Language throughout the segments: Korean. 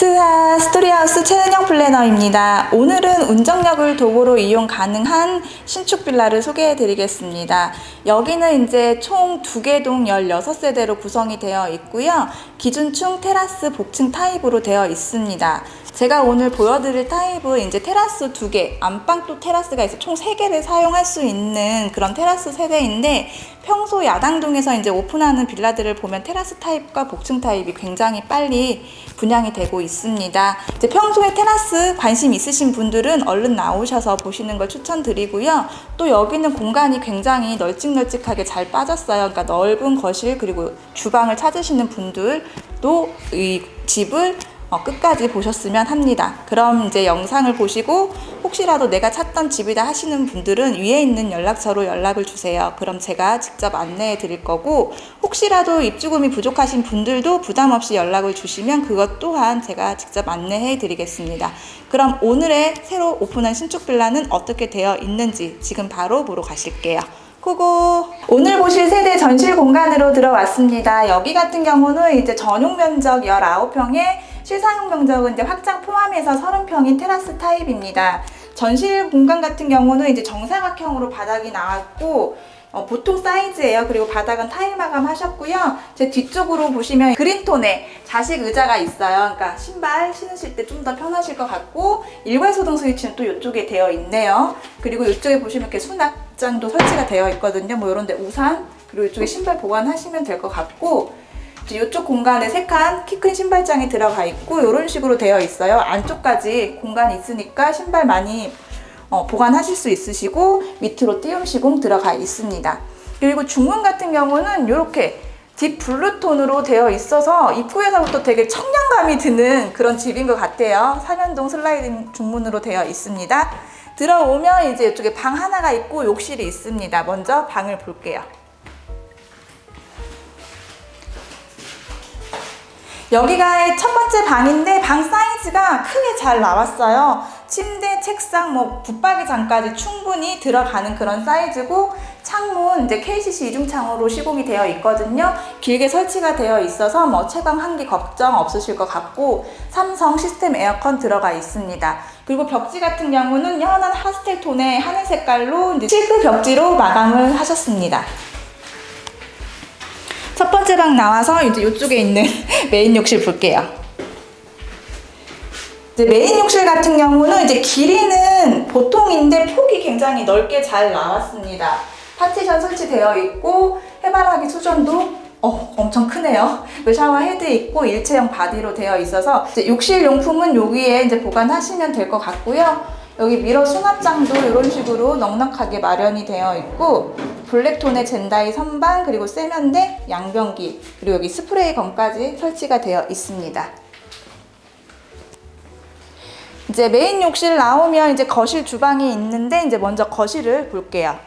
เสื้ 스토리하우스 최은영 플래너입니다. 오늘은 운정역을 도보로 이용 가능한 신축 빌라를 소개해 드리겠습니다. 여기는 이제 총 두 개 동 16세대로 구성이 되어 있고요. 기준층 테라스 복층 타입으로 되어 있습니다. 제가 오늘 보여드릴 타입은 이제 테라스 두 개, 안방도 테라스가 있어 총 세 개를 사용할 수 있는 그런 테라스 세대인데 평소 야당동에서 이제 오픈하는 빌라들을 보면 테라스 타입과 복층 타입이 굉장히 빨리 분양이 되고 있습니다. 이제 평소에 테라스 관심 있으신 분들은 얼른 나오셔서 보시는 걸 추천드리고요. 또 여기는 공간이 굉장히 널찍널찍하게 잘 빠졌어요. 그러니까 넓은 거실 그리고 주방을 찾으시는 분들도 이 집을 어, 끝까지 보셨으면 합니다. 그럼 이제 영상을 보시고 혹시라도 내가 찾던 집이다 하시는 분들은 위에 있는 연락처로 연락을 주세요. 그럼 제가 직접 안내해 드릴 거고 혹시라도 입주금이 부족하신 분들도 부담 없이 연락을 주시면 그것 또한 제가 직접 안내해 드리겠습니다. 그럼 오늘의 새로 오픈한 신축 빌라는 어떻게 되어 있는지 지금 바로 보러 가실게요. 고고! 오늘 보실 세대 전실 공간으로 들어왔습니다. 여기 같은 경우는 이제 전용 면적 19평에 실사용 면적은 이제 확장 포함해서 30평인 테라스 타입입니다. 전실 공간 같은 경우는 이제 정사각형으로 바닥이 나왔고 어, 보통 사이즈예요. 그리고 바닥은 타일 마감 하셨고요. 제 뒤쪽으로 보시면 그린톤의 자식 의자가 있어요. 그러니까 신발 신으실 때 좀 더 편하실 것 같고 일괄 소등 스위치는 또 이쪽에 되어 있네요. 그리고 이쪽에 보시면 이렇게 수납장도 설치가 되어 있거든요. 뭐 이런데 우산 그리고 이쪽에 신발 보관하시면 될 것 같고 이쪽 공간에 세 칸 키 큰 신발장이 들어가 있고 이런 식으로 되어 있어요. 안쪽까지 공간이 있으니까 신발 많이 어, 보관하실 수 있으시고 밑으로 띄움 시공 들어가 있습니다. 그리고 중문 같은 경우는 이렇게 딥 블루톤으로 되어 있어서 입구에서부터 되게 청량감이 드는 그런 집인 것 같아요. 삼연동 슬라이딩 중문으로 되어 있습니다. 들어오면 이제 이쪽에 방 하나가 있고 욕실이 있습니다. 먼저 방을 볼게요. 여기가 첫 번째 방인데 방 사이즈가 크게 잘 나왔어요. 침대, 책상, 뭐 붙박이장까지 충분히 들어가는 그런 사이즈고 창문 이제 KCC 이중 창으로 시공이 되어 있거든요. 길게 설치가 되어 있어서 뭐 채광 한기 걱정 없으실 것 같고 삼성 시스템 에어컨 들어가 있습니다. 그리고 벽지 같은 경우는 연한 파스텔 톤의 하늘 색깔로 실크 벽지로 마감을 하셨습니다. 첫 번째 방 나와서 이제 이쪽에 있는 메인 욕실 볼게요. 이제 메인 욕실 같은 경우는 이제 길이는 보통인데 폭이 굉장히 넓게 잘 나왔습니다. 파티션 설치되어 있고 해바라기 수전도 어, 엄청 크네요. 그 샤워 헤드 있고 일체형 바디로 되어 있어서 욕실 용품은 여기에 이제 보관하시면 될 것 같고요. 여기 미러 수납장도 이런 식으로 넉넉하게 마련이 되어 있고 블랙톤의 젠다이 선반 그리고 세면대, 양변기 그리고 여기 스프레이 건까지 설치가 되어 있습니다. 이제 메인 욕실 나오면 이제 거실 주방이 있는데 이제 먼저 거실을 볼게요.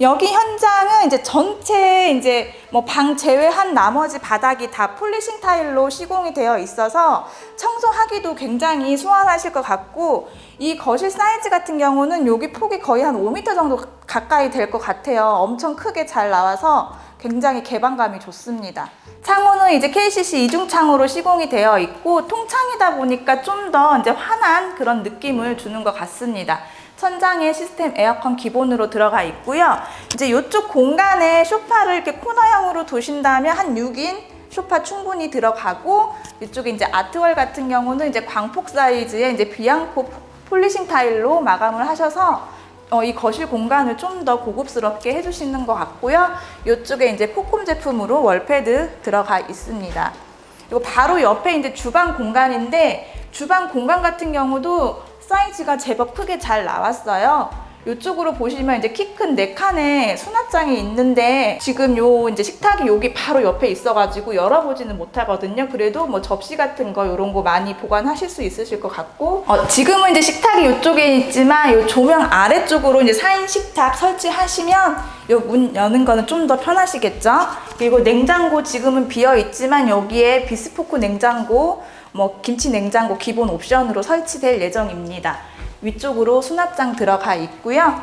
여기 현장은 이제 전체 이제 뭐 방 제외한 나머지 바닥이 다 폴리싱 타일로 시공이 되어 있어서 청소하기도 굉장히 수월하실 것 같고 이 거실 사이즈 같은 경우는 여기 폭이 거의 한 5m 정도 가까이 될 것 같아요. 엄청 크게 잘 나와서 굉장히 개방감이 좋습니다. 창호는 이제 KCC 이중창으로 시공이 되어 있고 통창이다 보니까 좀 더 이제 환한 그런 느낌을 주는 것 같습니다. 천장에 시스템 에어컨 기본으로 들어가 있고요. 이제 이쪽 공간에 소파를 이렇게 코너형으로 두신다면 한 6인 소파 충분히 들어가고 이쪽에 이제 아트월 같은 경우는 이제 광폭 사이즈의 이제 비앙코 폴리싱 타일로 마감을 하셔서 어, 이 거실 공간을 좀 더 고급스럽게 해주시는 것 같고요. 이쪽에 이제 코콤 제품으로 월패드 들어가 있습니다. 그리고 바로 옆에 이제 주방 공간인데 주방 공간 같은 경우도 사이즈가 제법 크게 잘 나왔어요. 이쪽으로 보시면 이제 키 큰 네 칸의 수납장이 있는데 지금 요 이제 식탁이 여기 바로 옆에 있어가지고 열어보지는 못하거든요. 그래도 뭐 접시 같은 거 이런 거 많이 보관하실 수 있으실 것 같고 어, 지금은 이제 식탁이 이쪽에 있지만 요 조명 아래쪽으로 이제 4인 식탁 설치하시면 요문 여는 거는 좀 더 편하시겠죠. 그리고 냉장고 지금은 비어 있지만 여기에 비스포크 냉장고 뭐 김치 냉장고 기본 옵션으로 설치될 예정입니다. 위쪽으로 수납장 들어가 있고요.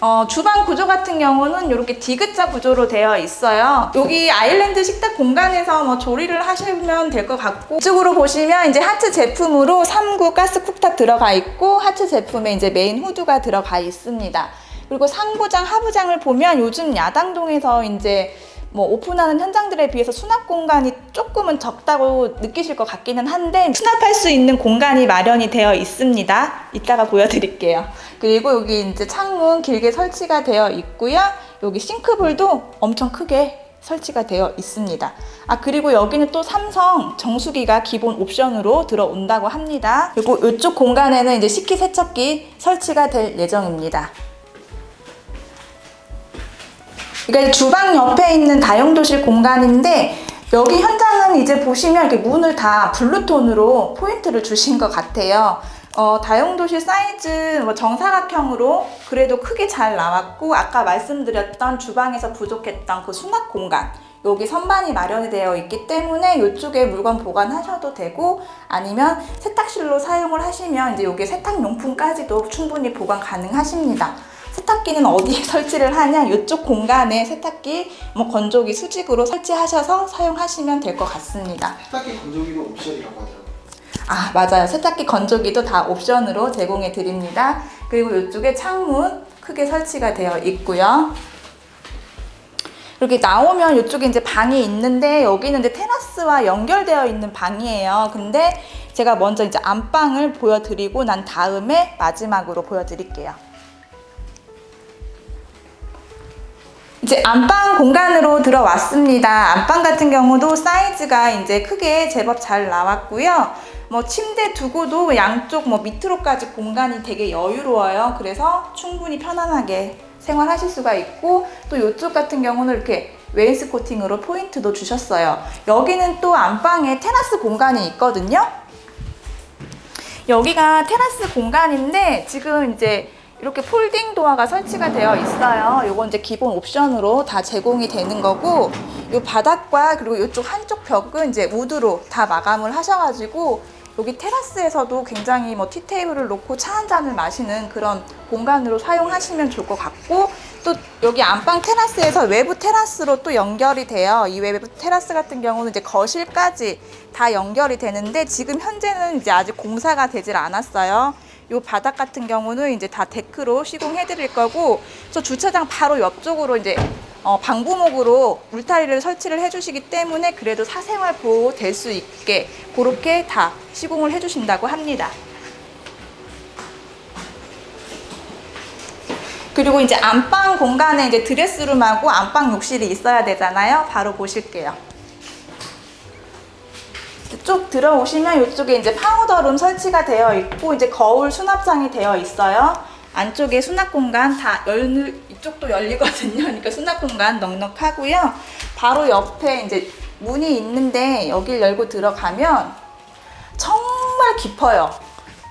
어, 주방 구조 같은 경우는 이렇게 디귿자 구조로 되어 있어요. 여기 아일랜드 식탁 공간에서 뭐 조리를 하시면 될 것 같고 이쪽으로 보시면 이제 하츠 제품으로 3구 가스 쿡탑 들어가 있고 하츠 제품에 이제 메인 후드가 들어가 있습니다. 그리고 상부장, 하부장을 보면 요즘 야당동에서 이제 뭐 오픈하는 현장들에 비해서 수납 공간이 조금은 적다고 느끼실 것 같기는 한데 수납할 수 있는 공간이 마련이 되어 있습니다. 이따가 보여드릴게요. 그리고 여기 이제 창문 길게 설치가 되어 있고요. 여기 싱크볼도 엄청 크게 설치가 되어 있습니다. 아 그리고 여기는 또 삼성 정수기가 기본 옵션으로 들어온다고 합니다. 그리고 이쪽 공간에는 이제 식기 세척기 설치가 될 예정입니다. 그러니까 주방 옆에 있는 다용도실 공간인데 여기 현장은 이제 보시면 이렇게 문을 다 블루톤으로 포인트를 주신 것 같아요. 어, 다용도실 사이즈 뭐 정사각형으로 그래도 크게 잘 나왔고 아까 말씀드렸던 주방에서 부족했던 그 수납 공간 여기 선반이 마련이 되어 있기 때문에 이쪽에 물건 보관하셔도 되고 아니면 세탁실로 사용을 하시면 이제 여기 세탁용품까지도 충분히 보관 가능하십니다. 세탁기는 어디에 설치를 하냐? 이쪽 공간에 세탁기, 뭐 건조기, 수직으로 설치하셔서 사용하시면 될 것 같습니다. 세탁기 건조기도 옵션이라고 하더라고요. 아, 맞아요. 세탁기 건조기도 다 옵션으로 제공해 드립니다. 그리고 이쪽에 창문 크게 설치가 되어 있고요. 이렇게 나오면 이쪽에 이제 방이 있는데 여기는 이제 테라스와 연결되어 있는 방이에요. 근데 제가 먼저 이제 안방을 보여드리고 난 다음에 마지막으로 보여드릴게요. 이제 안방 공간으로 들어왔습니다. 안방 같은 경우도 사이즈가 이제 크게 제법 잘 나왔고요. 뭐 침대 두고도 양쪽 뭐 밑으로까지 공간이 되게 여유로워요. 그래서 충분히 편안하게 생활하실 수가 있고 또 이쪽 같은 경우는 이렇게 웨인스 코팅으로 포인트도 주셨어요. 여기는 또 안방에 테라스 공간이 있거든요. 여기가 테라스 공간인데 지금 이제 이렇게 폴딩 도어가 설치가 되어 있어요. 요건 이제 기본 옵션으로 다 제공이 되는 거고 요 바닥과 그리고 이쪽 한쪽 벽은 이제 우드로 다 마감을 하셔가지고 여기 테라스에서도 굉장히 뭐 티테이블을 놓고 차 한 잔을 마시는 그런 공간으로 사용하시면 좋을 것 같고 또 여기 안방 테라스에서 외부 테라스로 또 연결이 돼요. 이 외부 테라스 같은 경우는 이제 거실까지 다 연결이 되는데 지금 현재는 이제 아직 공사가 되질 않았어요. 요 바닥 같은 경우는 이제 다 데크로 시공해 드릴 거고 저 주차장 바로 옆쪽으로 이제 어, 방부목으로 울타리를 설치를 해주시기 때문에 그래도 사생활 보호 될 수 있게 그렇게 다 시공을 해주신다고 합니다. 그리고 이제 안방 공간에 이제 드레스룸하고 안방 욕실이 있어야 되잖아요. 바로 보실게요. 쭉 들어오시면 이쪽에 이제 파우더룸 설치가 되어 있고 이제 거울 수납장이 되어 있어요. 안쪽에 수납 공간 다 열, 이쪽도 열리거든요. 그러니까 수납 공간 넉넉하고요. 바로 옆에 이제 문이 있는데 여길 열고 들어가면 정말 깊어요.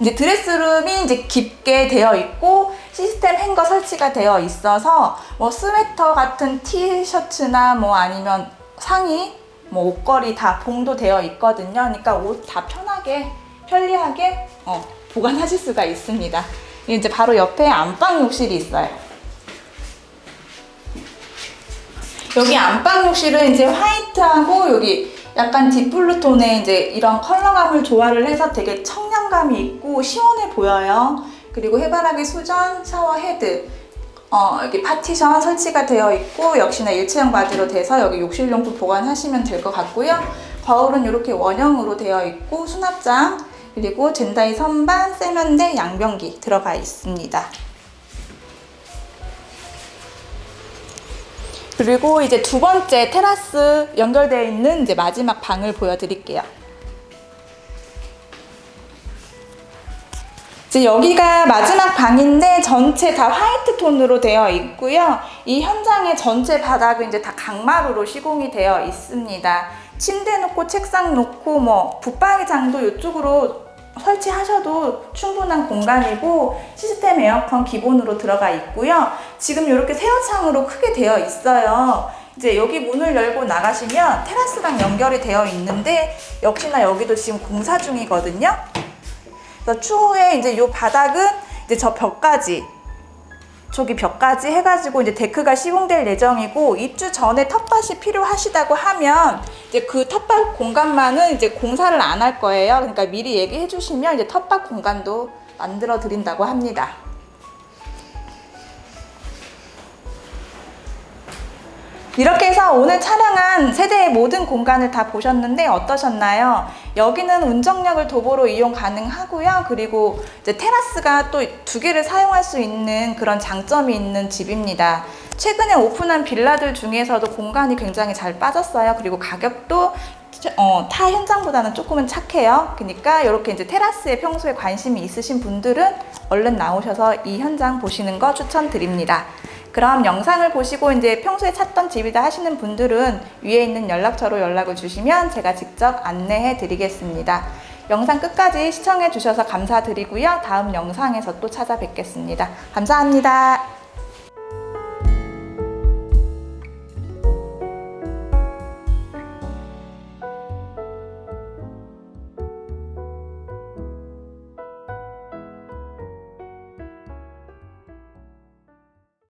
이제 드레스룸이 이제 깊게 되어 있고 시스템 행거 설치가 되어 있어서 뭐 스웨터 같은 티셔츠나 뭐 아니면 상의 뭐 옷걸이 다 봉도 되어 있거든요. 그러니까 옷 다 편하게 편리하게 어, 보관하실 수가 있습니다. 이제 바로 옆에 안방 욕실이 있어요. 여기 안방 욕실은 이제 화이트하고 여기 약간 딥블루 톤의 이제 이런 컬러감을 조화를 해서 되게 청량감이 있고 시원해 보여요. 그리고 해바라기 수전, 샤워 헤드, 어, 여기 파티션 설치가 되어 있고 역시나 일체형 바지로 돼서 여기 욕실용품 보관하시면 될 것 같고요. 거울은 이렇게 원형으로 되어 있고 수납장 그리고 젠다이 선반, 세면대, 양변기 들어가 있습니다. 그리고 이제 두 번째 테라스 연결되어 있는 이제 마지막 방을 보여드릴게요. 이제 여기가 마지막 방인데 전체 다 화이트 톤으로 되어 있고요. 이 현장의 전체 바닥은 이제 다 강마루로 시공이 되어 있습니다. 침대 놓고 책상 놓고 뭐 붙박이장도 이쪽으로 설치하셔도 충분한 공간이고 시스템 에어컨 기본으로 들어가 있고요. 지금 이렇게 세워창으로 크게 되어 있어요. 이제 여기 문을 열고 나가시면 테라스랑 연결이 되어 있는데 역시나 여기도 지금 공사 중이거든요. 그래서 추후에 이제 이 바닥은 이제 저 벽까지 저기 벽까지 해가지고 이제 데크가 시공될 예정이고 입주 전에 텃밭이 필요하시다고 하면 이제 그 텃밭 공간만은 이제 공사를 안 할 거예요. 그러니까 미리 얘기해 주시면 이제 텃밭 공간도 만들어 드린다고 합니다. 이렇게 해서 오늘 촬영한 세대의 모든 공간을 다 보셨는데 어떠셨나요? 여기는 운정역을 도보로 이용 가능하고요. 그리고 이제 테라스가 또 두 개를 사용할 수 있는 그런 장점이 있는 집입니다. 최근에 오픈한 빌라들 중에서도 공간이 굉장히 잘 빠졌어요. 그리고 가격도 어, 타 현장보다는 조금은 착해요. 그러니까 이렇게 이제 테라스에 평소에 관심이 있으신 분들은 얼른 나오셔서 이 현장 보시는 거 추천드립니다. 그럼 영상을 보시고 이제 평소에 찾던 집이다 하시는 분들은 위에 있는 연락처로 연락을 주시면 제가 직접 안내해 드리겠습니다. 영상 끝까지 시청해 주셔서 감사드리고요. 다음 영상에서 또 찾아뵙겠습니다. 감사합니다.